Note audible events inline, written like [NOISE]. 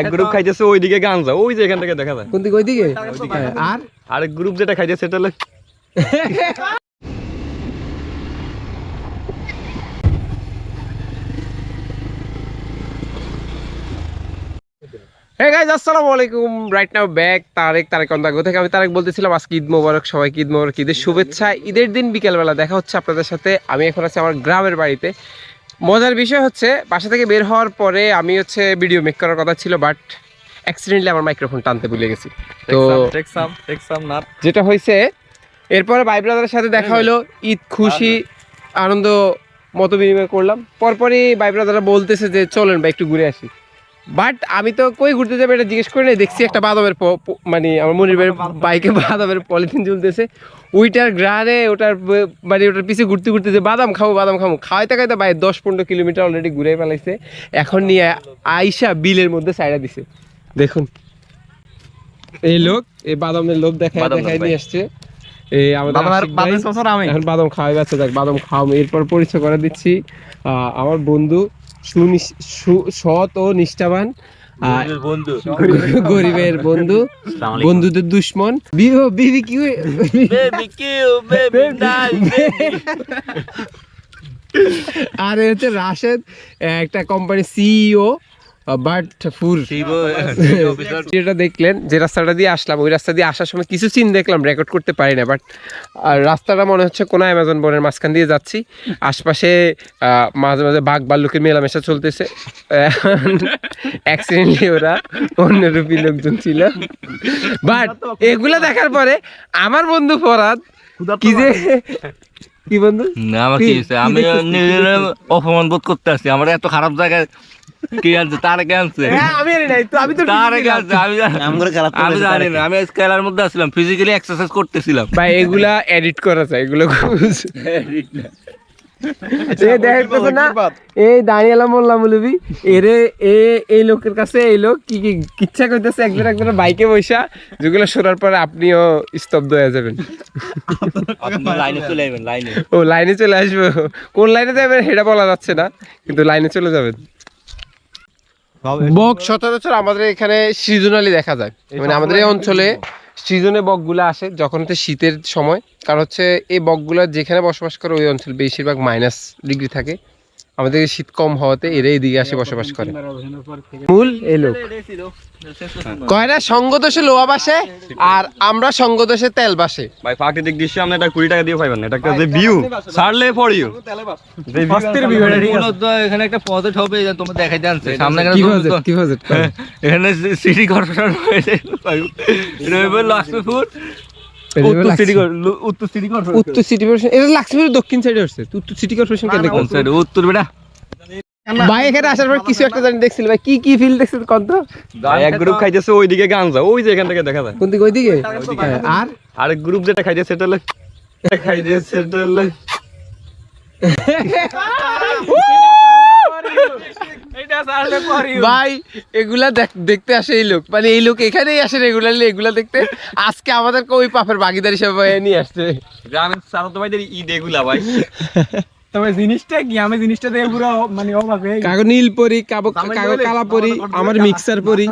এক গ্রুপ খাইতেছে ওইদিকে গাঞ্জা ওই যে এখান থেকে দেখা যায়। কোন দিকে ওইদিকে? হ্যাঁ, আর? আরেক গ্রুপ যেটা খাইতেছে সেটা হলো হে গাইজ আসসালামু আলাইকুম। Right now back Tarek Tarek অন্দাগো থেকে আমি তারেক বলতেছিলাম আজকে ঈদ মোবারক সবাইকে ঈদ মোবারক ঈদের শুভেচ্ছা। ঈদের দিন বিকেলবেলা দেখা হচ্ছে আপনাদের সাথে। আমি এখন আছি আমার গ্রামের বাড়িতে। মজার বিষয় হচ্ছে বাসা থেকে বের হওয়ার পরে আমি হচ্ছে ভিডিও মেক করার কথা ছিল বাট অ্যাক্সিডেন্টলি আমার মাইক্রোফোন টানতে ভুলে গেছি। তো যেটা হয়েছে এরপরে ভাই ব্রাদারের সাথে দেখা হলো ঈদ খুশি আনন্দ। মত বিনিময় করলাম। পরপরই ভাই ব্রাদাররা বলতেছে যে চলেন ভাই একটু ঘুরে আসি। বাট আমি তো কই ঘুরতে যাবে এটা জিজ্ঞেস করে নাই দেখছি একটা প- মানে আমার মনির ভাইয়ের বাইকে বাদামের পলিথিন ঝুলতেছে ওইটার গ্রানে ওটার মানে ওটার পিছে ঘুরতে ঘুরতে যে বাদাম খাব বাদাম খাব। খাওয়াইতে খাইতে ভাই দশ পনেরো কিলোমিটার অলরেডি ঘুরে ফেলাইছে। এখন নিয়ে আইসা বিলের মধ্যে সাইডা দিছে। দেখুন। এই লোক এই বাদামের লোভ দেখায় দেখায় নিয়ে আসছে। এই আমাদের বাদাম খাওয়াই যাচ্ছে দেখ বাদাম খাওয়াবো এরপর পরিচয় করে দিচ্ছি আহ, আমার বন্ধু সৎ ও নিষ্ঠাবান বন্ধু। গরিবের বন্ধু বন্ধুদের দুশ্মন। বিবি কি আর হচ্ছে রাশেদ একটা কোম্পানি সিইও বাট ফুর। [LAUGHS] যেটা দেখলেন যে রাস্তাটা দিয়ে আসলাম ওই রাস্তা দিয়ে আসার সময় কিছু সিন দেখলাম রেকর্ড করতে পারি না বাট রাস্তাটা মনে হচ্ছে কোনো অ্যামাজন বনের মাঝখান দিয়ে যাচ্ছি। আশপাশে আহ, মাঝে মাঝে বাঘ ভাল্লুকের মেলামেশা চলতেছে। [LAUGHS] অ্যাক্সিডেন্টলি ওরা অন্যরূপী লোকজন ছিল। বাট এগুলা দেখার পরে আমার বন্ধু ফরাদ কি যে কি বন্ধু না আমার কি হয়েছে? আমি নিজের অপমান বোধ করতে আসছি। আমার এত খারাপ জায়গায় কি আনছে? তার কে আনছে? হ্যাঁ আমি নাই। তো আমি তো তার কে আনছে? আমি জানি- আমি জানি না। আমি খেলার মধ্যে আসলাম ফিজিক্যালি এক্সারসাইজ করতেছিলাম। ভাই এগুলা এডিট করা যায় এগুলো [LAUGHS] না। এই দাঁড়িয়ালা মোল্লা মুলবি এরে এ এই লোকের কাছে এই লোক কি কি কিচ্ছা করতেছে একজন একজন বাইকে বৈশা যেগুলো শোনার পরে আপনিও স্তব্ধ হয়ে যাবেন। লাইনে চলে ও লাইনে চলে আসব। কোন লাইনে যাবেন সেটা বলা যাচ্ছে না কিন্তু লাইনে চলে যাবেন। বক সচরাচর আমাদের এখানে সিজনালি দেখা যায়। মানে আমাদের এই অঞ্চলে সিজনে বকগুলো আসে যখন হচ্ছে শীতের সময়। কারণ হচ্ছে এই বকগুলো যেখানে বসবাস করে ওই অঞ্চল বেশিরভাগ মাইনাস ডিগ্রি থাকে। আমাদের শীত কম হওয়াতে এরা এদিকে আসে বসবাস করে। মূল এই লোক। কয়রা সঙ্গ দোষে লোহা বাসে আর আমরা সঙ্গ দোষে তেল বাসে। ভাই প্রাকৃতিক দৃশ্য আমরা এটা কুড়ি টাকা দিয়ে পাইবেন না। এটা একটা যে ভিউ ছাড়লে ফর ইউ এখানে একটা পদে হবে যা তোমরা দেখাই জানছে সামনে এখানে বাজেট এখানে সিটি কর্পোরেশন হয়েছে লক্ষ্মীপুর উত্তর সিটি কর্পোরেশন উত্তর সিটি কর্পোরেশন এটা লাক্সমির দক্ষিণ সাইডে উত্তর সিটি কর্পোরেশন কেন কোন সাইড উত্তর বেটা। ভাই এখানে আসার পর কিছু একটা জানি দেখছিল। ভাই কি কি ফিল দেখছেন কত ভাই এক গ্রুপ খাইতেছে ওইদিকে গাঞ্জা ওই যে এখান থেকে দেখা যায়। কোন দিকে? ওইদিকে? আর? আরেক গ্রুপ যেটা খাইতেছে সেটা খাইতেছে সেটা [LAUGHS] ভাই এগুলা দেখতে আসে এই লোক। মানে এই লোক এখানেই আসে রেগুলারলি এগুলা দেখতে। আজকে আমাদেরকে ওই পাপের বাগিদার হিসেবে নিয়ে আসছে। গ্রামের চালাতো ভাইদের ঈদ এগুলা ভাই। তবে জিনিসটা কি? আমি জিনিসটা দেখে পুরো মানে অবাক হয়ে গেছি। নীল পরি কাগজ কাগো কালা পরি আমার মিক্সার পরি।